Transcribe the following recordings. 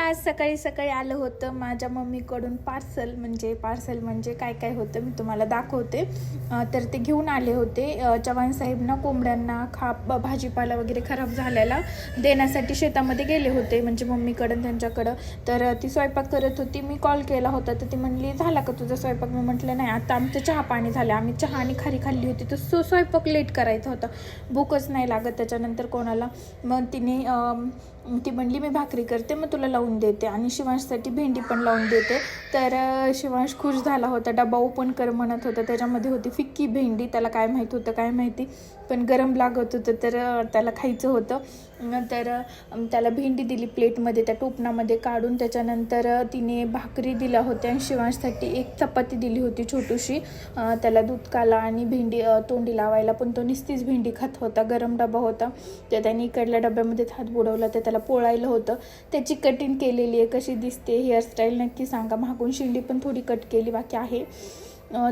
आज सकाळी सकाळी आलं होतं माझ्या मम्मीकडून पार्सल म्हणजे पार्सल म्हणजे काय काय होतं मी तुम्हाला दाखवते. तर ते घेऊन आले होते. चव्हाण साहेबना कोंबड्यांना खा भाजीपाला वगैरे खराब झालेला देण्यासाठी शेतामध्ये गेले होते म्हणजे मम्मीकडं त्यांच्याकडं. तर ती स्वयंपाक करत होती. मी कॉल केला होता तर ती म्हणली झाला का तुझा स्वयंपाक? मी म्हटलं नाही आता आमचं चहा पाणी झालं. आम्ही चहा आणि खारी खाल्ली होती तर सो स्वयंपाक लेट करायचा होता. भूकच नाही लागत त्याच्यानंतर कोणाला. मग तिने ती म्हणली मी भाकरी करते मग तुला लावून देते. आणि शिवांशसाठी भेंडी पण लावून देते. तर शिवांश खुश झाला होता. डबा ओपन कर म्हणत होता. त्याच्यामध्ये होती फिक्की भेंडी. त्याला काय माहीत होतं काय माहिती. पण गरम लागत होतं तर त्याला खायचं होतं. तर त्याला भेंडी दिली प्लेटमध्ये त्या टोपणामध्ये काढून. त्याच्यानंतर तिने भाकरी दिल्या होत्या आणि शिवांशसाठी एक चपाती दिली होती छोटीशी. त्याला दूध काला आणि भेंडी तोंडी लावायला. पण तो निस्तीच भेंडी खात होता. गरम डबा होता. तर त्याने इकडल्या डब्यामध्ये हात बुडवला. तर त्याला पोळायला होतं. त्याची कटिंग केलेली आहे कशी दिसते हेअरस्टाईल नक्की सांगा. मागून शिंडी पण थोडी कट केली बाकी आहे.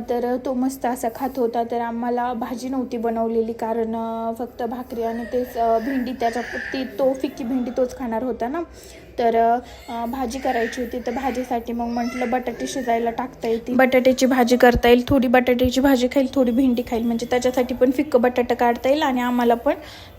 तर तो मस्त असा खात होता. तर आम्हाला भाजी नव्हती बनवलेली कारण फक्त भाकरी आणि तेच भेंडी त्याच्या ती तो फिक्की भेंडी तोच खाणार होता ना. तर भाजी करायची होती. तर भाजीसाठी मग म्हटलं बटाटे शिजायला टाकता येतील. बटाट्याची भाजी करता येईल. थोडी बटाट्याची भाजी खाईल थोडी भेंडी खाईल. म्हणजे त्याच्यासाठी पण फिक्क बटाटा काढता येईल आणि आम्हाला पण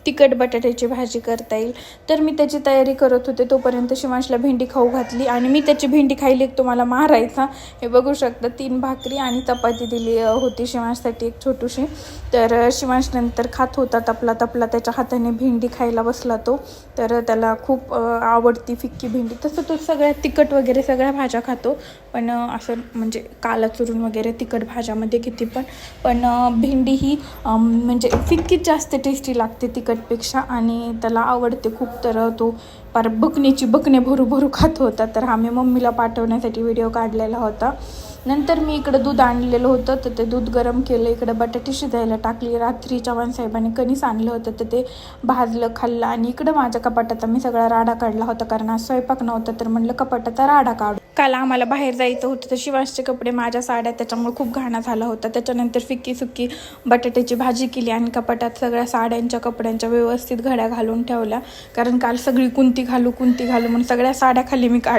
तिखट बटाट्याची भाजी करता येईल. तर मी त्याची तयारी करत होते. तोपर्यंत शिवांशला भेंडी खाऊ घातली आणि मी त्याची भेंडी खायली एक तुम्हाला मारायचा. हे बघू शकता तीन भाकरी आणि चपाती दिली होती शिवांशसाठी एक छोटीशी. तर शिवांश नंतर खात होता तपला तपला. त्याच्या हाताने भेंडी खायला बसला तो. तर त्याला खूप आवडती फिक्की भेंडी. तसं तो सगळ्या तिखट वगैरे सगळ्या भाज्या खातो. पण असं म्हणजे काला चुरून वगैरे तिखट भाज्यामध्ये किती पण. पण भेंडी ही म्हणजे फिक्कीच जास्त टेस्टी लागते तिखट तिखटपेक्षा आणि त्याला आवडते खूप तर तो पार बकण्याची बकणे भरू भरू खात होता. तर आम्ही मम्मीला पाठवण्यासाठी व्हिडिओ काढलेला होता. नंतर मी इकडं दूध आणलेलं होतं तर ते दूध गरम केलं. इकडं बटाटे शिजायला टाकली. रात्री चव्हाण साहेबांनी कणीस आणलं होतं तर ते भाजलं खाल्लं. आणि इकडं माझ्या कपाटाचा मी सगळा राडा काढला होता कारण आज स्वयंपाक नव्हता. तर म्हणलं कपाटाचा राडा काढू. काल आम्हाला बाहेर जायचं होतं तर शिवासचे कपडे माझ्या साड्या त्याच्यामुळे खूप घाणा झाला होता. त्याच्यानंतर फिक्की सुक्की बटाट्याची भाजी केली आणि कपाटात सगळ्या साड्यांच्या कपड्यांच्या व्यवस्थित घड्या घालून ठेवल्या. कारण काल सगळी कुंती घालू कुंती घालू म्हणून सगळ्या साड्या खाली मी काढ